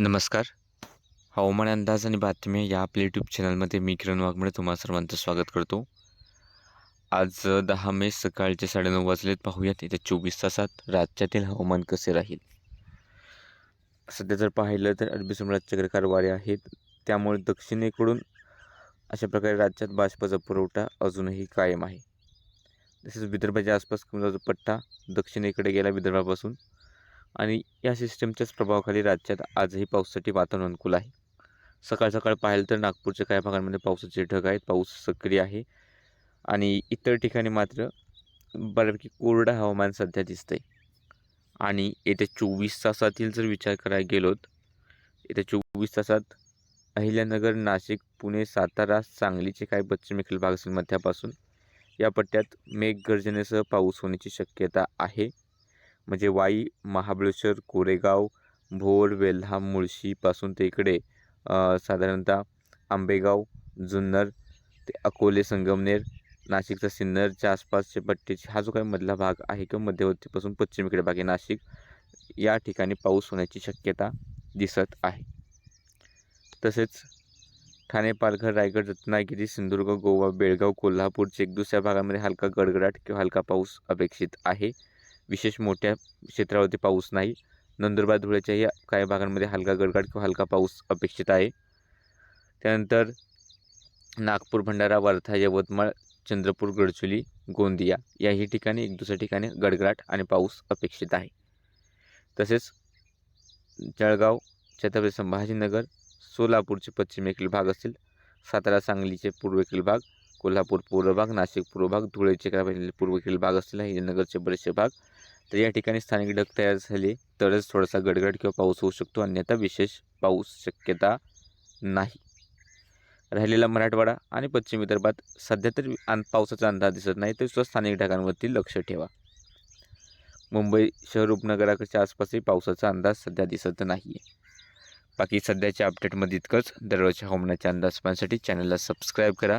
नमस्कार. हवामान अंदाज आणि बातम्या या आपल्या यूट्यूब चॅनलमध्ये मी किरण वाघमळे तुम्हा सर्वांचं स्वागत करतो. आज दहा मे सकाळचे साडेनऊ वाजलेत. पाहूयात येत्या चोवीस तासात राज्यातील हवामान कसे राहील? सध्या जर पाहिलं तर अरबी समुद्रात चक्रकार वारे आहेत. त्यामुळे दक्षिणेकडून अशा प्रकारे राज्यात बाष्पाचा पुरवठा अजूनही कायम आहे. तसेच विदर्भाच्या आसपास कमजाचा पट्टा दक्षिणेकडे गेला विदर्भापासून. आणि या सिस्टमच्याच प्रभावाखाली राज्यात आजही पावसासाठी वातावरण अनुकूल आहे. सकाळ सकाळ पाहिलं तर नागपूरच्या काही भागांमध्ये पावसाचे ढग आहेत. पाऊस सक्रिय आहे. आणि इतर ठिकाणी मात्र बऱ्यापैकी कोरडं हवामान सध्या दिसतंय. आणि येत्या चोवीस तासातील जर विचार करायला गेलोत येत्या चोवीस तासात अहिल्यानगर नाशिक पुणे सातारा सांगलीचे काही पश्चिमेकडील भाग असेल मध्यापासून या पट्ट्यात मेघगर्जनेसह पाऊस होण्याची शक्यता आहे. म्हणजे वाई महाबळेश्वर कोरेगाव भोर वेल्हा मुळशीपासून ते इकडे साधारणतः आंबेगाव जुन्नर ते अकोले संगमनेर नाशिकचा सिन्नरच्या आसपासचे पट्टीचे हा जो काही मधला भाग आहे किंवा मध्यवर्तीपासून पश्चिमेकडे भाग आहे नाशिक या ठिकाणी पाऊस होण्याची शक्यता दिसत आहे. तसेच ठाणे पालघर रायगड रत्नागिरी सिंधुदुर्ग गोवा बेळगाव कोल्हापूरचे एक दुसऱ्या भागामध्ये हलका गडगडाट किंवा हलका पाऊस अपेक्षित आहे. विशेष मोठ्या क्षेत्रावरती पाऊस नाही. नंदुरबार धुळ्याच्याही काही भागांमध्ये हलका गडगड किंवा हलका पाऊस अपेक्षित आहे. त्यानंतर नागपूर भंडारा वर्धा यवतमाळ चंद्रपूर गडचुली गोंदिया याही ठिकाणी एक दुसऱ्या ठिकाणी गडगडाट आणि पाऊस अपेक्षित आहे. तसेच जळगाव छत्रपती संभाजीनगर सोलापूरचे पश्चिमेकडील भाग असतील सातारा सांगलीचे पूर्वेकडील भाग कोल्हापूर पूर्व भाग नाशिक पूर्व भाग धुळेचे काही म्हणजे पूर्वेकडील भाग असतील नगरचे बरेचसे भाग तर या ठिकाणी स्थानिक ढग तयार झाले तरच थोडासा गडगड किंवा पाऊस होऊ शकतो. अन्यथा विशेष पाऊस शक्यता नाही. राहिलेला मराठवाडा आणि पश्चिम विदर्भात सध्या तर अन पावसाचा अंदाज दिसत नाही तर सुद्धा स्थानिक ढगांवरती लक्ष ठेवा. मुंबई शहर उपनगराच्या आसपासही पावसाचा अंदाज सध्या दिसत नाही आहे बाकी सध्याच्या अपडेटमध्ये इतकंच. दररोजच्या हवामानाच्या अंदाज पाहण्यासाठी चॅनलला सबस्क्राईब करा.